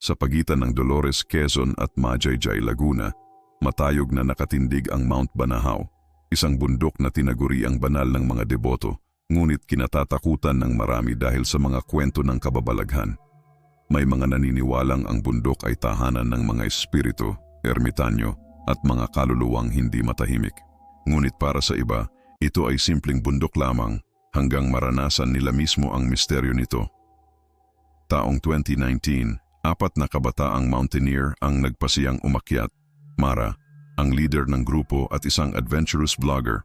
Sa pagitan ng Dolores, Quezon at Majayjay, Laguna, matayog na nakatindig ang Mount Banahaw, isang bundok na tinaguri ang banal ng mga deboto, ngunit kinatatakutan ng marami dahil sa mga kwento ng kababalaghan. May mga naniniwalang ang bundok ay tahanan ng mga espiritu, ermitanyo, at mga kaluluwang hindi matahimik. Ngunit para sa iba, ito ay simpleng bundok lamang hanggang maranasan nila mismo ang misteryo nito. Taong 2019, apat na kabataang mountaineer ang nagpasiyang umakyat. Mara, ang leader ng grupo at isang adventurous vlogger.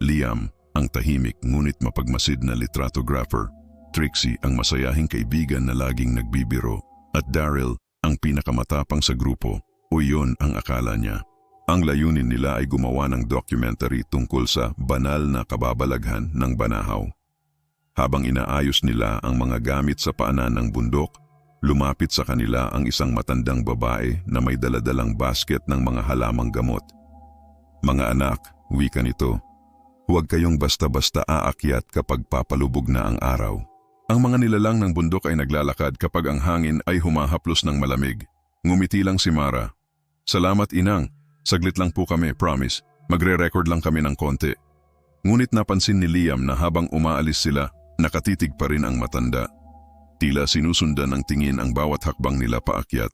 Liam, ang tahimik ngunit mapagmasid na litratographer. Trixie, ang masayahing kaibigan na laging nagbibiro. At Daryl, ang pinakamatapang sa grupo, o yun ang akala niya. Ang layunin nila ay gumawa ng documentary tungkol sa banal na kababalaghan ng Banahaw. Habang inaayos nila ang mga gamit sa paanan ng bundok, lumapit sa kanila ang isang matandang babae na may daladalang basket ng mga halamang gamot. Mga anak, wika nito, huwag kayong basta-basta aakyat kapag papalubog na ang araw. Ang mga nilalang ng bundok ay naglalakad kapag ang hangin ay humahaplos ng malamig. Ngumiti lang si Mara. Salamat inang, saglit lang po kami, promise. Magre-record lang kami ng konti. Ngunit napansin ni Liam na habang umaalis sila, nakatitig pa rin ang matanda. Tila sinusundan ng tingin ang bawat hakbang nila paakyat.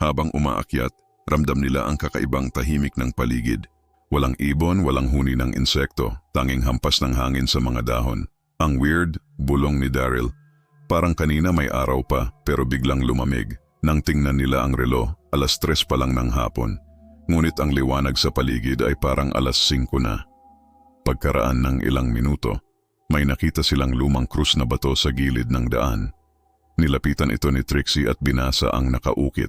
Habang umaakyat, ramdam nila ang kakaibang tahimik ng paligid. Walang ibon, walang huni ng insekto, tanging hampas ng hangin sa mga dahon. Ang weird, bulong ni Daryl. Parang kanina may araw pa pero biglang lumamig. Nang tingnan nila ang relo, alas tres pa lang ng hapon. Ngunit ang liwanag sa paligid ay parang alas 5 na. Pagkaraan ng ilang minuto, may nakita silang lumang krus na bato sa gilid ng daan. Nilapitan ito ni Trixie at binasa ang nakaukit.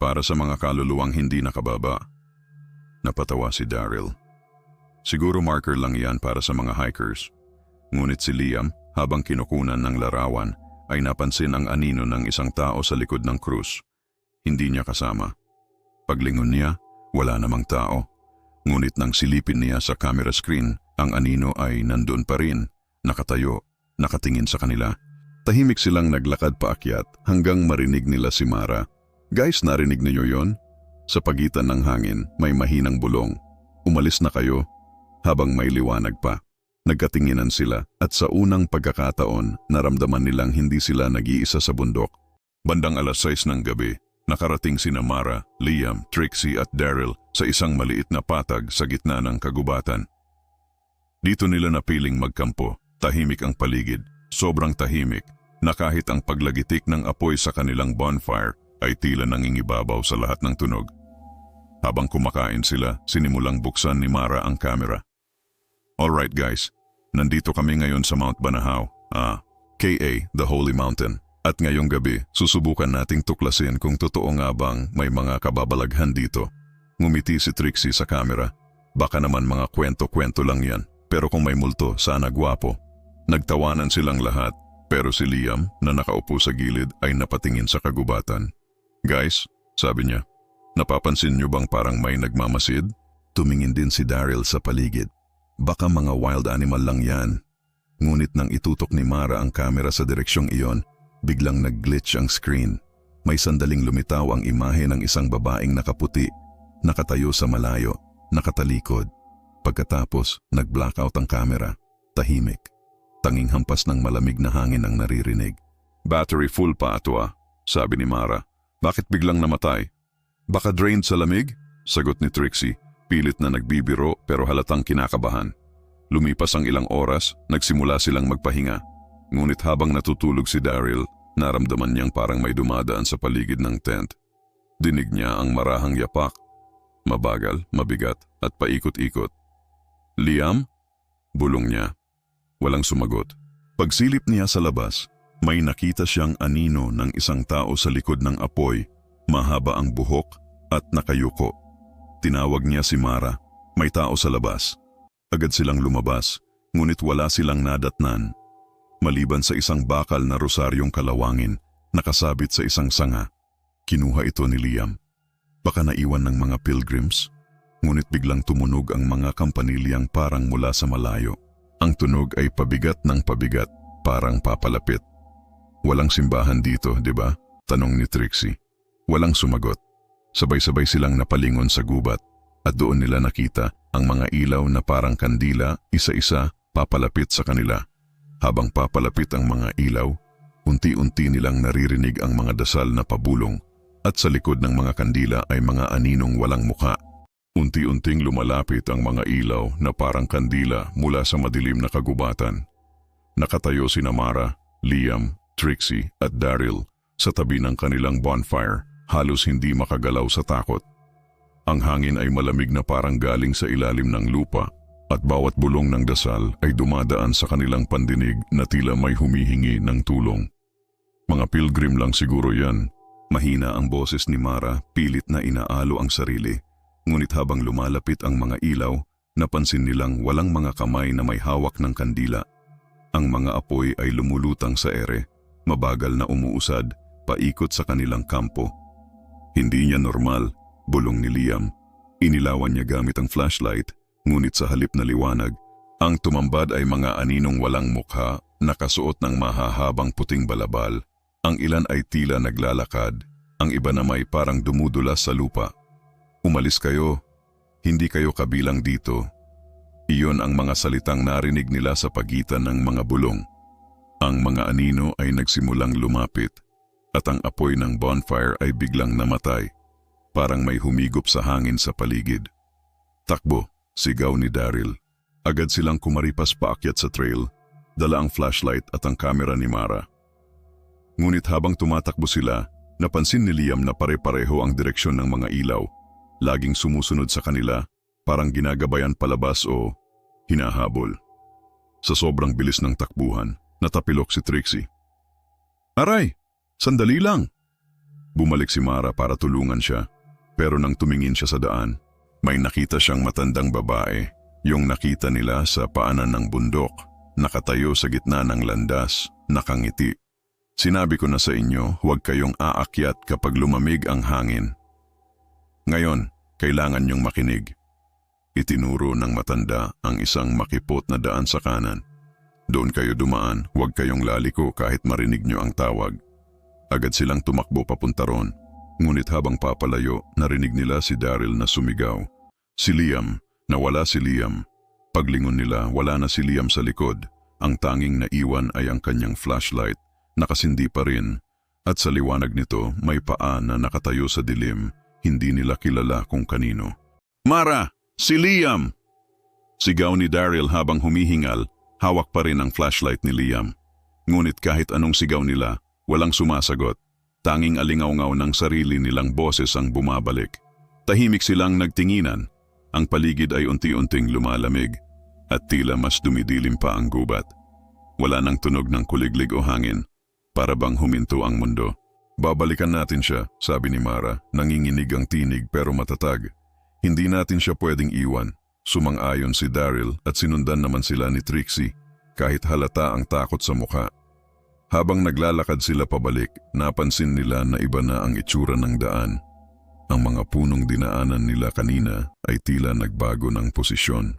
Para sa mga kaluluwang hindi nakababa. Napatawa si Daryl. Siguro marker lang yan para sa mga hikers. Ngunit si Liam, habang kinukunan ng larawan, ay napansin ang anino ng isang tao sa likod ng krus. Hindi niya kasama. Paglingon niya, wala namang tao. Ngunit nang silipin niya sa camera screen, ang anino ay nandun pa rin, nakatayo, nakatingin sa kanila. Tahimik silang naglakad paakyat hanggang marinig nila si Mara. Guys, narinig niyo yon? Sa pagitan ng hangin, may mahinang bulong. Umalis na kayo habang may liwanag pa. Nagkatinginan sila at sa unang pagkakataon, naramdaman nilang hindi sila nag-iisa sa bundok. Bandang alas 6 ng gabi, nakarating sina Mara, Liam, Trixie at Daryl sa isang maliit na patag sa gitna ng kagubatan. Dito nila napiling magkampo, tahimik ang paligid, sobrang tahimik, na kahit ang paglagitik ng apoy sa kanilang bonfire ay tila nangingibabaw sa lahat ng tunog. Habang kumakain sila, sinimulang buksan ni Mara ang kamera. Alright guys, nandito kami ngayon sa Mount Banahaw, ah, KA, the Holy Mountain. At ngayong gabi, susubukan nating tuklasin kung totoo nga bang may mga kababalaghan dito. Ngumiti si Trixie sa kamera. Baka naman mga kwento-kwento lang yan, pero kung may multo, sana gwapo. Nagtawanan silang lahat, pero si Liam, na nakaupo sa gilid, ay napatingin sa kagubatan. Guys, sabi niya, napapansin niyo bang parang may nagmamasid? Tumingin din si Daryl sa paligid. Baka mga wild animal lang yan. Ngunit nang itutok ni Mara ang kamera sa direksyong iyon, biglang nag-glitch ang screen. May sandaling lumitaw ang imahe ng isang babaeng nakaputi, nakatayo sa malayo, nakatalikod. Pagkatapos, nag-blackout ang kamera. Tahimik. Tanging hampas ng malamig na hangin ang naririnig. Battery full pa ato ah, sabi ni Mara. Bakit biglang namatay? Baka drained sa lamig? Sagot ni Trixie, pilit na nagbibiro pero halatang kinakabahan. Lumipas ang ilang oras, nagsimula silang magpahinga. Ngunit habang natutulog si Daryl, naramdaman niyang parang may dumadaan sa paligid ng tent. Dinig niya ang marahang yapak. Mabagal, mabigat, at paikot-ikot. Liam? Bulong niya. Walang sumagot. Pagsilip niya sa labas, may nakita siyang anino ng isang tao sa likod ng apoy, mahaba ang buhok at nakayuko. Tinawag niya si Mara. May tao sa labas. Agad silang lumabas, ngunit wala silang nadatnan. Maliban sa isang bakal na rosaryong kalawangin, nakasabit sa isang sanga. Kinuha ito ni Liam. Baka naiwan ng mga pilgrims? Ngunit biglang tumunog ang mga kampanilyang parang mula sa malayo. Ang tunog ay pabigat ng pabigat, parang papalapit. Walang simbahan dito, di ba? Tanong ni Trixie. Walang sumagot. Sabay-sabay silang napalingon sa gubat at doon nila nakita ang mga ilaw na parang kandila isa-isa papalapit sa kanila. Habang papalapit ang mga ilaw, unti-unti nilang naririnig ang mga dasal na pabulong at sa likod ng mga kandila ay mga aninong walang muka. Unti-unting lumalapit ang mga ilaw na parang kandila mula sa madilim na kagubatan. Nakatayo si Namara, Liam, Trixie at Daryl sa tabi ng kanilang bonfire, halos hindi makagalaw sa takot. Ang hangin ay malamig na parang galing sa ilalim ng lupa at bawat bulong ng dasal ay dumadaan sa kanilang pandinig na tila may humihingi ng tulong. Mga pilgrim lang siguro yan. Mahina ang boses ni Mara, pilit na inaalo ang sarili. Ngunit habang lumalapit ang mga ilaw, napansin nilang walang mga kamay na may hawak ng kandila. Ang mga apoy ay lumulutang sa ere, mabagal na umuusad, paikot sa kanilang kampo. Hindi niya normal, bulong ni Liam. Inilawan niya gamit ang flashlight, ngunit sa halip na liwanag, ang tumambad ay mga aninong walang mukha, nakasuot ng mahahabang puting balabal. Ang ilan ay tila naglalakad, ang iba na may parang dumudulas sa lupa. Umalis kayo, hindi kayo kabilang dito. Iyon ang mga salitang narinig nila sa pagitan ng mga bulong. Ang mga anino ay nagsimulang lumapit at ang apoy ng bonfire ay biglang namatay. Parang may humigop sa hangin sa paligid. Takbo, sigaw ni Daryl. Agad silang kumaripas paakyat sa trail, dala ang flashlight at ang kamera ni Mara. Ngunit habang tumatakbo sila, napansin ni Liam na pare-pareho ang direksyon ng mga ilaw, laging sumusunod sa kanila, parang ginagabayan palabas o hinahabol. Sa sobrang bilis ng takbuhan, natapilok si Trixie. Aray! Sandali lang! Bumalik si Mara para tulungan siya, pero nang tumingin siya sa daan, may nakita siyang matandang babae, yung nakita nila sa paanan ng bundok, nakatayo sa gitna ng landas, nakangiti. Sinabi ko na sa inyo, huwag kayong aakyat kapag lumamig ang hangin. Ngayon, kailangan niyong makinig. Itinuro ng matanda ang isang makipot na daan sa kanan. Doon kayo dumaan, huwag kayong laliko kahit marinig niyo ang tawag. Agad silang tumakbo papunta ron. Ngunit habang papalayo, narinig nila si Daryl na sumigaw. Si Liam, nawala si Liam. Paglingon nila, wala na si Liam sa likod. Ang tanging naiwan ay ang kanyang flashlight, nakasindi pa rin. At sa liwanag nito, may paa na nakatayo sa dilim, hindi nila kilala kung kanino. Mara! Si Liam! Sigaw ni Daryl habang humihingal, hawak pa rin ang flashlight ni Liam. Ngunit kahit anong sigaw nila, Walang sumasagot. Tanging alingaw-ngaw ng sarili nilang boses ang bumabalik. Tahimik silang nagtinginan. Ang paligid ay unti-unting lumalamig at tila mas dumidilim pa ang gubat. Wala nang tunog ng kuliglig o hangin. Para bang huminto ang mundo. Babalikan natin siya, sabi ni Mara, nanginginig ang tinig pero matatag. Hindi natin siya pwedeng iwan. Sumang-ayon si Daryl at sinundan naman sila ni Trixie kahit halata ang takot sa mukha. Habang naglalakad sila pabalik, napansin nila na iba na ang itsura ng daan. Ang mga punong dinaanan nila kanina ay tila nagbago ng posisyon.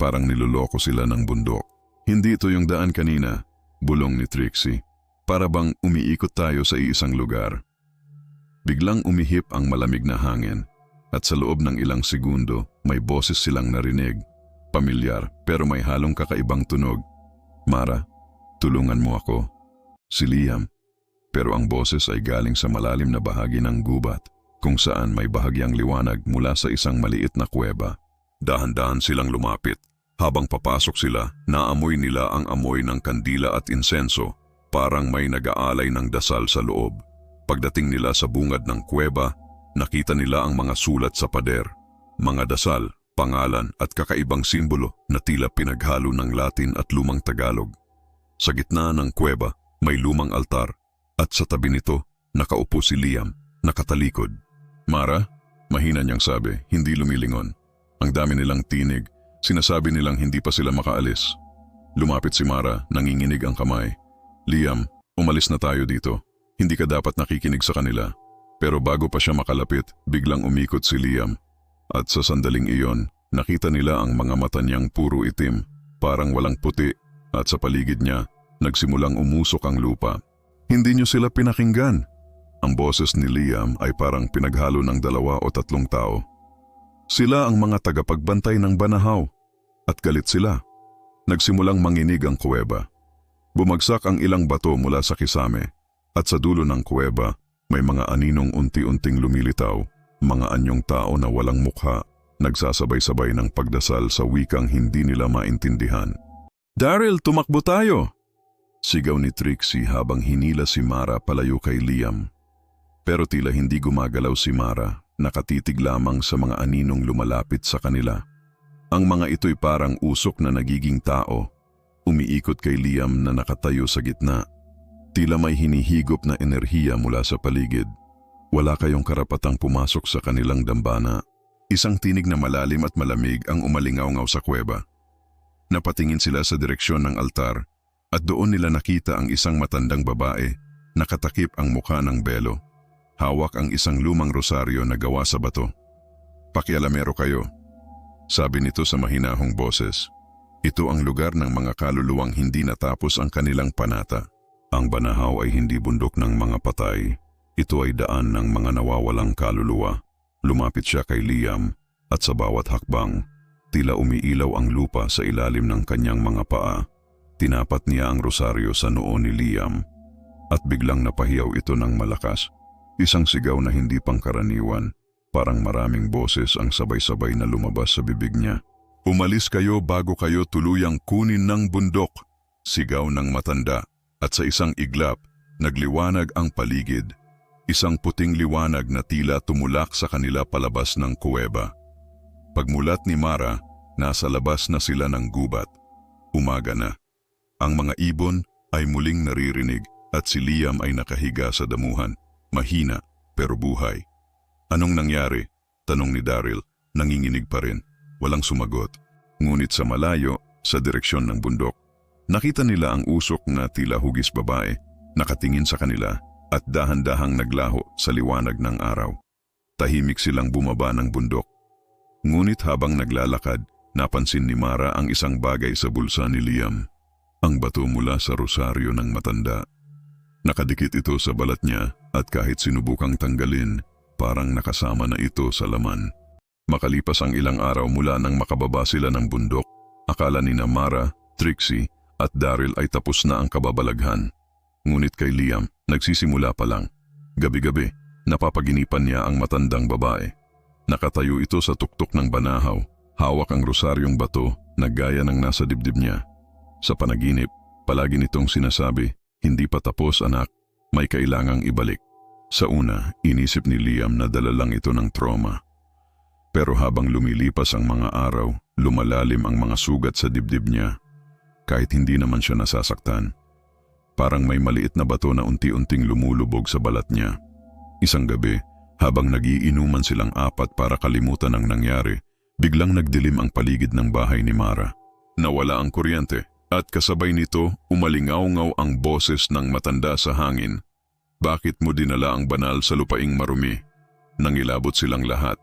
Parang niloloko sila ng bundok. Hindi ito yung daan kanina, bulong ni Trixie. Para bang umiikot tayo sa iisang lugar. Biglang umihip ang malamig na hangin at sa loob ng ilang segundo may boses silang narinig. Pamilyar pero may halong kakaibang tunog. Mara, tulungan mo ako si Liam, pero ang boses ay galing sa malalim na bahagi ng gubat kung saan may bahagyang liwanag mula sa isang maliit na kuweba. Dahan-dahan silang lumapit. Habang papasok sila, naamoy nila ang amoy ng kandila at insenso, parang may nag-aalay ng dasal sa loob. Pagdating nila sa bungad ng kuweba, nakita nila ang mga sulat sa pader, mga dasal, pangalan at kakaibang simbolo na tila pinaghalo ng Latin at lumang Tagalog. Sa gitna ng kuweba, may lumang altar at sa tabi nito nakaupo si Liam, nakatalikod. Mara, mahina niyang sabi, hindi lumilingon. Ang dami nilang tinig, sinasabi nilang hindi pa sila makaalis. Lumapit si Mara, nanginginig ang kamay. Liam, umalis na tayo dito. Hindi ka dapat nakikinig sa kanila. Pero bago pa siya makalapit, biglang umikot si Liam. At sa sandaling iyon, nakita nila ang mga mata niyang puro itim, parang walang puti, at sa paligid niya, Nagsimulang umusok ang lupa. Hindi niyo sila pinakinggan. Ang boses ni Liam ay parang pinaghalo ng dalawa o tatlong tao. Sila ang mga tagapagbantay ng banahaw at galit sila. Nagsimulang manginig ang kuweba. Bumagsak ang ilang bato mula sa kisame at sa dulo ng kuweba may mga aninong unti-unting lumilitaw, mga anyong tao na walang mukha, nagsasabay-sabay ng pagdasal sa wikang hindi nila maintindihan. Daryl, tumakbo tayo! Sigaw ni Trixie habang hinila si Mara palayo kay Liam. Pero tila hindi gumagalaw si Mara, nakatitig lamang sa mga aninong lumalapit sa kanila. Ang mga ito'y parang usok na nagiging tao, umiikot kay Liam na nakatayo sa gitna. Tila may hinihigop na enerhiya mula sa paligid. Wala kayong karapatang pumasok sa kanilang dambana. Isang tinig na malalim at malamig ang umalingaw-ngaw sa kuweba. Napatingin sila sa direksyon ng altar at doon nila nakita ang isang matandang babae, nakatakip ang mukha ng belo. Hawak ang isang lumang rosaryo na gawa sa bato. Pakialamero kayo, sabi nito sa mahinahong boses. Ito ang lugar ng mga kaluluwang hindi natapos ang kanilang panata. Ang banahaw ay hindi bundok ng mga patay. Ito ay daan ng mga nawawalang kaluluwa. Lumapit siya kay Liam at sa bawat hakbang, tila umiilaw ang lupa sa ilalim ng kanyang mga paa. Tinapat niya ang rosaryo sa noo ni Liam at biglang napahiyaw ito ng malakas. Isang sigaw na hindi pangkaraniwan, parang maraming boses ang sabay-sabay na lumabas sa bibig niya. Umalis kayo bago kayo tuluyang kunin ng bundok, sigaw ng matanda at sa isang iglap, nagliwanag ang paligid. Isang puting liwanag na tila tumulak sa kanila palabas ng kuweba. Pagmulat ni Mara, nasa labas na sila ng gubat. Umaga na. Ang mga ibon ay muling naririnig at si Liam ay nakahiga sa damuhan, mahina pero buhay. Anong nangyari? Tanong ni Daryl, nanginginig pa rin. Walang sumagot. Ngunit sa malayo, sa direksyon ng bundok, nakita nila ang usok na tila hugis babae, nakatingin sa kanila at dahan-dahang naglaho sa liwanag ng araw. Tahimik silang bumaba ng bundok. Ngunit habang naglalakad, napansin ni Mara ang isang bagay sa bulsa ni Liam. Ang bato mula sa rosaryo ng matanda. Nakadikit ito sa balat niya at kahit sinubukang tanggalin, parang nakasama na ito sa laman. Makalipas ang ilang araw mula nang makababa sila ng bundok, akala ni na Mara, Trixie at Daryl ay tapos na ang kababalaghan. Ngunit kay Liam, nagsisimula pa lang. Gabi-gabi, napapaginipan niya ang matandang babae. Nakatayo ito sa tuktok ng banahaw, hawak ang rosaryong bato na gaya ng nasa dibdib niya. Sa panaginip, palagi nitong sinasabi, hindi pa tapos anak, may kailangang ibalik. Sa una, inisip ni Liam na dala lang ito ng trauma. Pero habang lumilipas ang mga araw, lumalalim ang mga sugat sa dibdib niya. Kahit hindi naman siya nasasaktan. Parang may maliit na bato na unti-unting lumulubog sa balat niya. Isang gabi, habang nagiinuman silang apat para kalimutan ang nangyari, biglang nagdilim ang paligid ng bahay ni Mara. Nawala ang kuryente at kasabay nito umalingaw-ngaw ang boses ng matanda sa hangin. Bakit mo dinala ang banal sa lupaing marumi? Nangilabot silang lahat.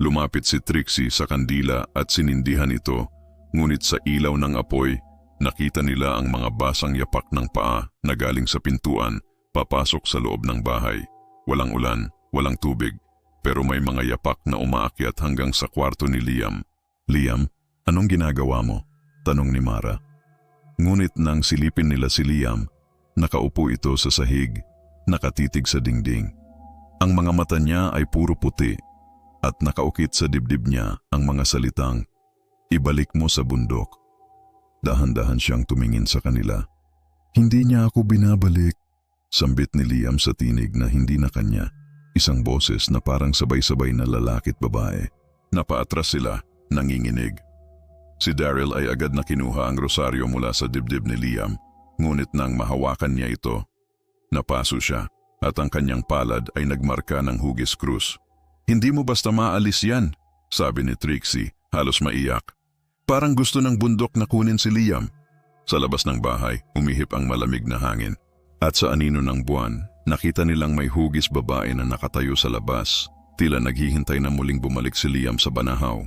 Lumapit si Trixie sa kandila at sinindihan ito, ngunit sa ilaw ng apoy, nakita nila ang mga basang yapak ng paa na galing sa pintuan papasok sa loob ng bahay. Walang ulan, walang tubig, pero may mga yapak na umaakyat hanggang sa kwarto ni Liam. Liam, anong ginagawa mo? Tanong ni Mara. Ngunit nang silipin nila si Liam, nakaupo ito sa sahig, nakatitig sa dingding. Ang mga mata niya ay puro puti at nakaukit sa dibdib niya ang mga salitang, Ibalik mo sa bundok. Dahan-dahan siyang tumingin sa kanila. Hindi niya ako binabalik. Sambit ni Liam sa tinig na hindi na kanya. Isang boses na parang sabay-sabay na lalakit babae. Napaatras sila, nanginginig. Si Daryl ay agad na kinuha ang rosaryo mula sa dibdib ni Liam, ngunit nang mahawakan niya ito, napaso siya at ang kanyang palad ay nagmarka ng hugis krus. Hindi mo basta maalis yan, sabi ni Trixie, halos maiyak. Parang gusto ng bundok na kunin si Liam. Sa labas ng bahay, umihip ang malamig na hangin. At sa anino ng buwan, nakita nilang may hugis babae na nakatayo sa labas. Tila naghihintay na muling bumalik si Liam sa banahaw.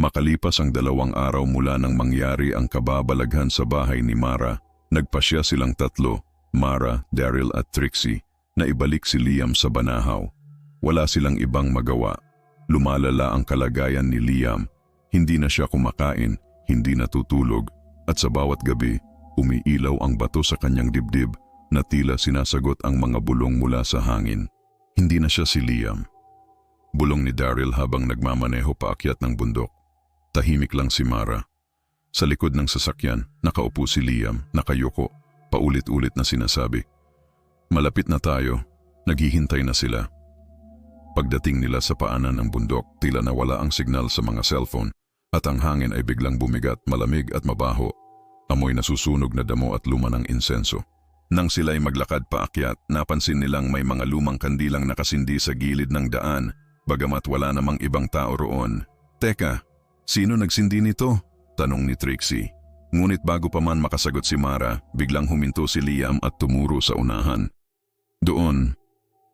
Makalipas ang dalawang araw mula nang mangyari ang kababalaghan sa bahay ni Mara, nagpasya silang tatlo, Mara, Daryl at Trixie, na ibalik si Liam sa Banahaw. Wala silang ibang magawa. Lumalala ang kalagayan ni Liam. Hindi na siya kumakain, hindi natutulog, at sa bawat gabi, umiilaw ang bato sa kanyang dibdib na tila sinasagot ang mga bulong mula sa hangin. Hindi na siya si Liam. Bulong ni Daryl habang nagmamaneho paakyat ng bundok. Tahimik lang si Mara. Sa likod ng sasakyan, nakaupo si Liam, nakayuko, paulit-ulit na sinasabi. Malapit na tayo, naghihintay na sila. Pagdating nila sa paanan ng bundok, tila nawala ang signal sa mga cellphone at ang hangin ay biglang bumigat, malamig at mabaho. Amoy nasusunog na damo at luma ng insenso. Nang sila'y maglakad paakyat, napansin nilang may mga lumang kandilang nakasindi sa gilid ng daan, bagamat wala namang ibang tao roon. Teka, sino nagsindi nito? Tanong ni Trixie. Ngunit bago pa man makasagot si Mara, biglang huminto si Liam at tumuro sa unahan. Doon,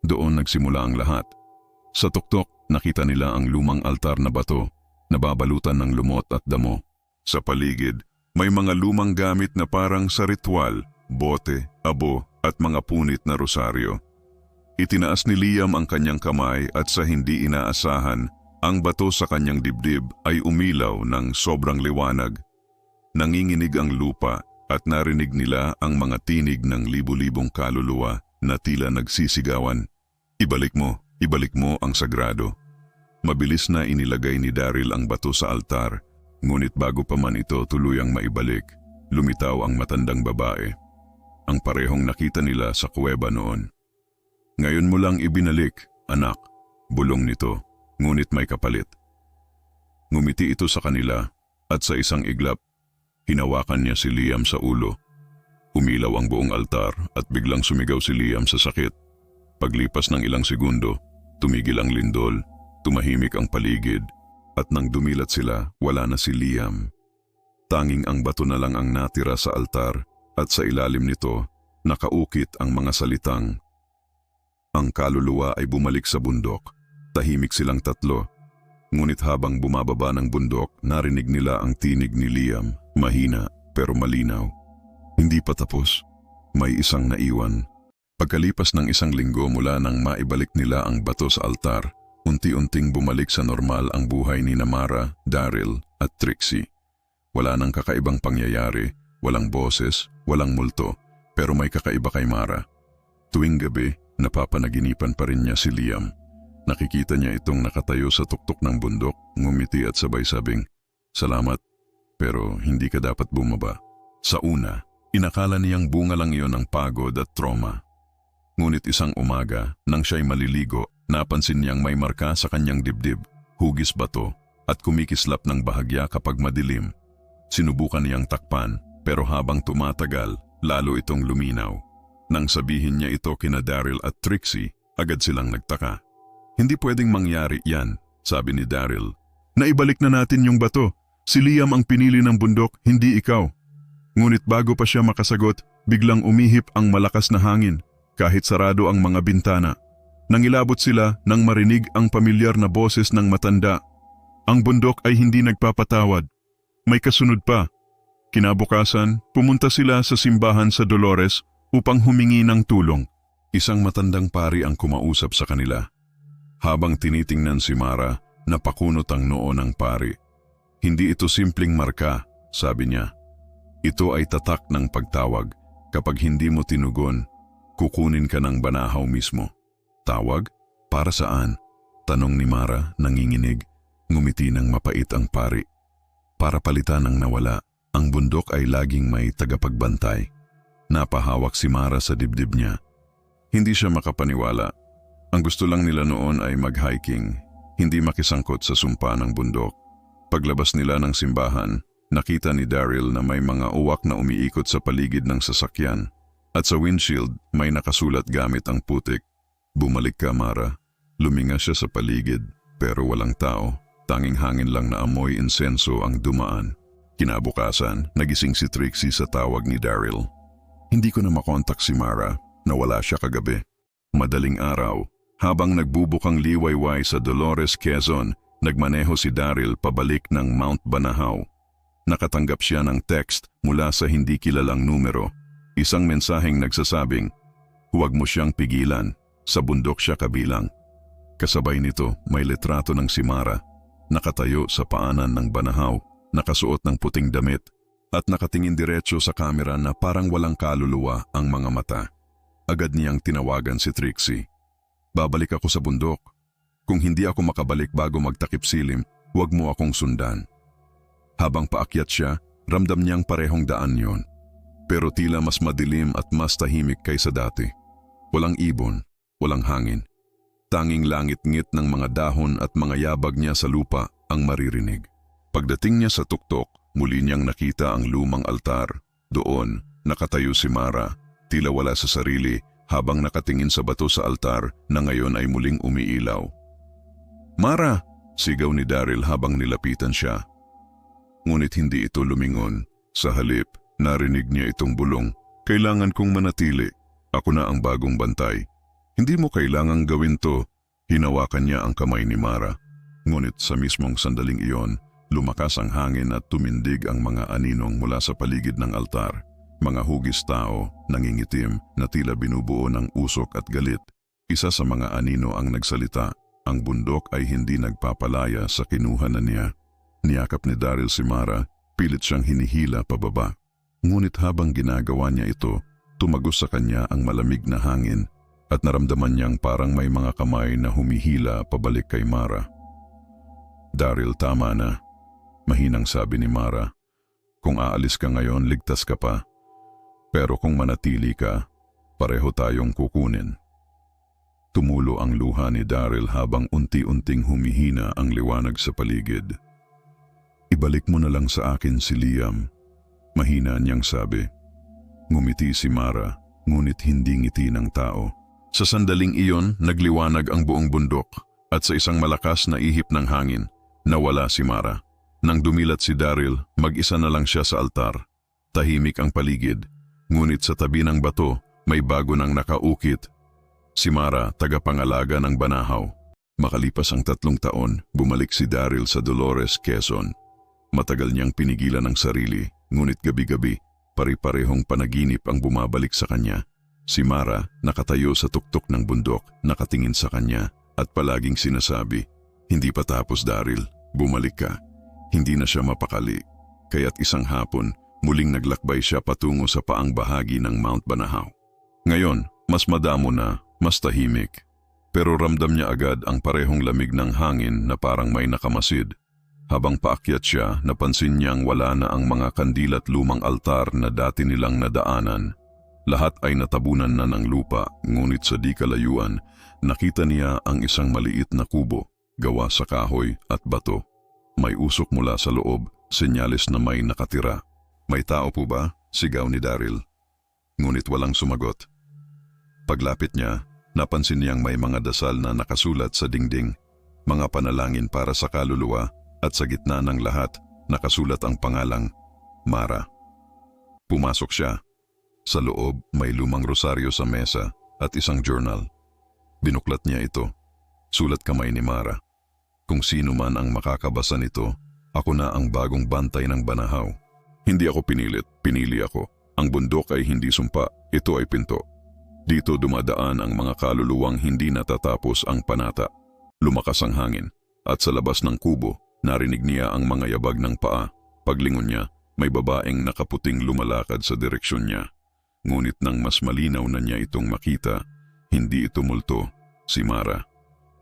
doon nagsimula ang lahat. Sa tuktok, nakita nila ang lumang altar na bato, nababalutan ng lumot at damo. Sa paligid, may mga lumang gamit na parang sa ritual, bote, abo at mga punit na rosaryo. Itinaas ni Liam ang kanyang kamay at sa hindi inaasahan, ang bato sa kanyang dibdib ay umilaw ng sobrang liwanag. Nanginginig ang lupa at narinig nila ang mga tinig ng libu-libong kaluluwa na tila nagsisigawan. Ibalik mo, ibalik mo ang sagrado. Mabilis na inilagay ni Daryl ang bato sa altar, ngunit bago pa man ito tuluyang maibalik, lumitaw ang matandang babae. Ang parehong nakita nila sa kuweba noon. Ngayon mo lang ibinalik, anak, bulong nito, ngunit may kapalit. Ngumiti ito sa kanila at sa isang iglap, hinawakan niya si Liam sa ulo. Umilaw ang buong altar at biglang sumigaw si Liam sa sakit. Paglipas ng ilang segundo, tumigil ang lindol, tumahimik ang paligid, at nang dumilat sila, wala na si Liam. Tanging ang bato na lang ang natira sa altar at sa ilalim nito, nakaukit ang mga salitang. Ang kaluluwa ay bumalik sa bundok. Tahimik silang tatlo. Ngunit habang bumababa ng bundok, narinig nila ang tinig ni Liam, mahina pero malinaw. Hindi pa tapos. May isang naiwan. Pagkalipas ng isang linggo mula nang maibalik nila ang bato sa altar, unti-unting bumalik sa normal ang buhay ni Namara, Daryl at Trixie. Wala nang kakaibang pangyayari, walang boses, walang multo, pero may kakaiba kay Mara. Tuwing gabi, napapanaginipan pa rin niya si Liam. Nakikita niya itong nakatayo sa tuktok ng bundok, ngumiti at sabay sabing, Salamat, pero hindi ka dapat bumaba. Sa una, inakala niyang bunga lang iyon ng pagod at trauma. Ngunit isang umaga, nang siya'y maliligo, napansin niyang may marka sa kanyang dibdib, hugis bato, at kumikislap ng bahagya kapag madilim. Sinubukan niyang takpan, pero habang tumatagal, lalo itong luminaw. Nang sabihin niya ito kina Daryl at Trixie, agad silang nagtaka. Hindi pwedeng mangyari yan, sabi ni Daryl. Naibalik na natin yung bato. Si Liam ang pinili ng bundok, hindi ikaw. Ngunit bago pa siya makasagot, biglang umihip ang malakas na hangin, kahit sarado ang mga bintana. Nangilabot sila nang marinig ang pamilyar na boses ng matanda. Ang bundok ay hindi nagpapatawad. May kasunod pa. Kinabukasan, pumunta sila sa simbahan sa Dolores upang humingi ng tulong. Isang matandang pari ang kumausap sa kanila. Habang tinitingnan si Mara, napakunot ang noo ng pari. Hindi ito simpleng marka, sabi niya. Ito ay tatak ng pagtawag. Kapag hindi mo tinugon, kukunin ka ng banahaw mismo. Tawag? Para saan? Tanong ni Mara, nanginginig. Ngumiti ng mapait ang pari. Para palitan ng nawala, ang bundok ay laging may tagapagbantay. Napahawak si Mara sa dibdib niya. Hindi siya makapaniwala. Ang gusto lang nila noon ay mag-hiking, hindi makisangkot sa sumpa ng bundok. Paglabas nila ng simbahan, nakita ni Daryl na may mga uwak na umiikot sa paligid ng sasakyan. At sa windshield, may nakasulat gamit ang putik. Bumalik ka, Mara. Luminga siya sa paligid, pero walang tao. Tanging hangin lang na amoy insenso ang dumaan. Kinabukasan, nagising si Trixie sa tawag ni Daryl. Hindi ko na makontak si Mara, nawala siya kagabi. Madaling araw, habang nagbubukang liwayway sa Dolores, Quezon, nagmaneho si Daryl pabalik ng Mount Banahaw. Nakatanggap siya ng text mula sa hindi kilalang numero, isang mensaheng nagsasabing, Huwag mo siyang pigilan. Sa bundok siya kabilang. Kasabay nito, may litrato ng si Mara. Nakatayo sa paanan ng banahaw, nakasuot ng puting damit, at nakatingin diretso sa kamera na parang walang kaluluwa ang mga mata. Agad niyang tinawagan si Trixie. Babalik ako sa bundok. Kung hindi ako makabalik bago magtakip silim, huwag mo akong sundan. Habang paakyat siya, ramdam niyang parehong daan yon. Pero tila mas madilim at mas tahimik kaysa dati. Walang ibon, walang hangin. Tanging langit-ngit ng mga dahon at mga yabag niya sa lupa ang maririnig. Pagdating niya sa tuktok, muli niyang nakita ang lumang altar. Doon, nakatayo si Mara, tila wala sa sarili habang nakatingin sa bato sa altar na ngayon ay muling umiilaw. Mara! Sigaw ni Daryl habang nilapitan siya. Ngunit hindi ito lumingon. Sa halip, narinig niya itong bulong. Kailangan kong manatili. Ako na ang bagong bantay. Hindi mo kailangang gawin to. Hinawakan niya ang kamay ni Mara. Ngunit sa mismong sandaling iyon, lumakas ang hangin at tumindig ang mga aninong mula sa paligid ng altar. Mga hugis tao, nangingitim na tila binubuo ng usok at galit. Isa sa mga anino ang nagsalita. Ang bundok ay hindi nagpapalaya sa kinuha na niya. Niyakap ni Daryl si Mara, pilit siyang hinihila pababa. Ngunit habang ginagawa niya ito, tumagos sa kanya ang malamig na hangin at naramdaman niyang parang may mga kamay na humihila pabalik kay Mara. Daryl tama na. Mahinang sabi ni Mara, kung aalis ka ngayon, ligtas ka pa. Pero kung manatili ka, pareho tayong kukunin. Tumulo ang luha ni Daryl habang unti-unting humihina ang liwanag sa paligid. Ibalik mo na lang sa akin si Liam. Mahina niyang sabi. Ngumiti si Mara, ngunit hindi ngiti ng tao. Sa sandaling iyon, nagliwanag ang buong bundok at sa isang malakas na ihip ng hangin, nawala si Mara. Nang dumilat si Daryl, mag-isa na lang siya sa altar. Tahimik ang paligid, ngunit sa tabi ng bato, may bago nang nakaukit Si Mara, tagapangalaga ng Banahaw. Makalipas ang tatlong taon, bumalik si Daryl sa Dolores, Quezon. Matagal niyang pinigilan ang sarili, ngunit gabi-gabi, pari-parehong panaginip ang bumabalik sa kanya. Si Mara, nakatayo sa tuktok ng bundok, nakatingin sa kanya, at palaging sinasabi, Hindi pa tapos Daryl, bumalik ka. Hindi na siya mapakali. Kaya't isang hapon, muling naglakbay siya patungo sa paang bahagi ng Mount Banahaw. Ngayon, mas madamo na mas tahimik, pero ramdam niya agad ang parehong lamig ng hangin na parang may nakamasid. Habang paakyat siya, napansin niyang wala na ang mga kandil at lumang altar na dati nilang nadaanan. Lahat ay natabunan na ng lupa, ngunit sa di kalayuan, nakita niya ang isang maliit na kubo, gawa sa kahoy at bato. May usok mula sa loob, senyales na may nakatira. May tao po ba? Sigaw ni Daryl. Ngunit walang sumagot. Paglapit niya, Napansin niyang may mga dasal na nakasulat sa dingding, mga panalangin para sa kaluluwa at sa gitna ng lahat nakasulat ang pangalang Mara. Pumasok siya. Sa loob may lumang rosaryo sa mesa at isang journal. Binuklat niya ito. Sulat kamay ni Mara. Kung sino man ang makakabasa nito, ako na ang bagong bantay ng banahaw. Hindi ako pinilit, pinili ako. Ang bundok ay hindi sumpa, ito ay pinto. Dito dumadaan ang mga kaluluwang hindi natatapos ang panata. Lumakas ang hangin at sa labas ng kubo narinig niya ang mga yabag ng paa. Paglingon niya, may babaeng nakaputing lumalakad sa direksyon niya. Ngunit nang mas malinaw na niya itong makita, hindi ito multo, si Mara.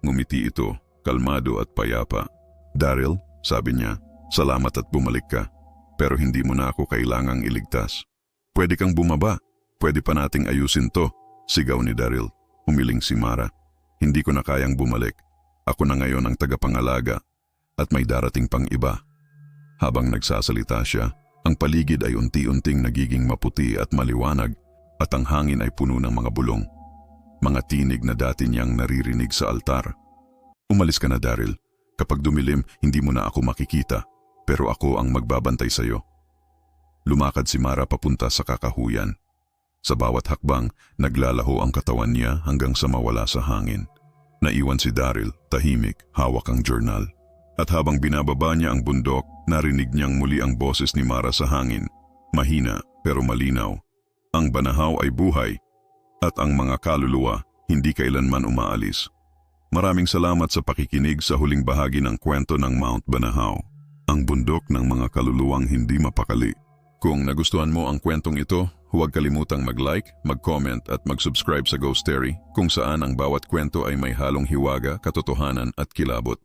Ngumiti ito, kalmado at payapa. Daryl, sabi niya, salamat at bumalik ka. Pero hindi mo na ako kailangang iligtas. Pwede kang bumaba. Pwede pa nating ayusin to. Sigaw ni Daryl. Umiling si Mara. Hindi ko na kayang bumalik. Ako na ngayon ang tagapangalaga at may darating pang iba. Habang nagsasalita siya, ang paligid ay unti-unting nagiging maputi at maliwanag at ang hangin ay puno ng mga bulong. Mga tinig na dati niyang naririnig sa altar. Umalis ka na Daryl. Kapag dumilim, hindi mo na ako makikita. Pero ako ang magbabantay sa iyo. Lumakad si Mara papunta sa kakahuyan. Sa bawat hakbang, naglalaho ang katawan niya hanggang sa mawala sa hangin. Naiwan si Daryl, tahimik, hawak ang journal. At habang binababa niya ang bundok, narinig niyang muli ang boses ni Mara sa hangin. Mahina pero malinaw. Ang banahaw ay buhay. at ang mga kaluluwa hindi kailanman umaalis. Maraming salamat sa pakikinig sa huling bahagi ng kwento ng Mount Banahaw, ang bundok ng mga kaluluwang hindi mapakali. Kung nagustuhan mo ang kwentong ito, huwag kalimutang mag-like, mag-comment at mag-subscribe sa Ghost Story kung saan ang bawat kwento ay may halong hiwaga, katotohanan at kilabot.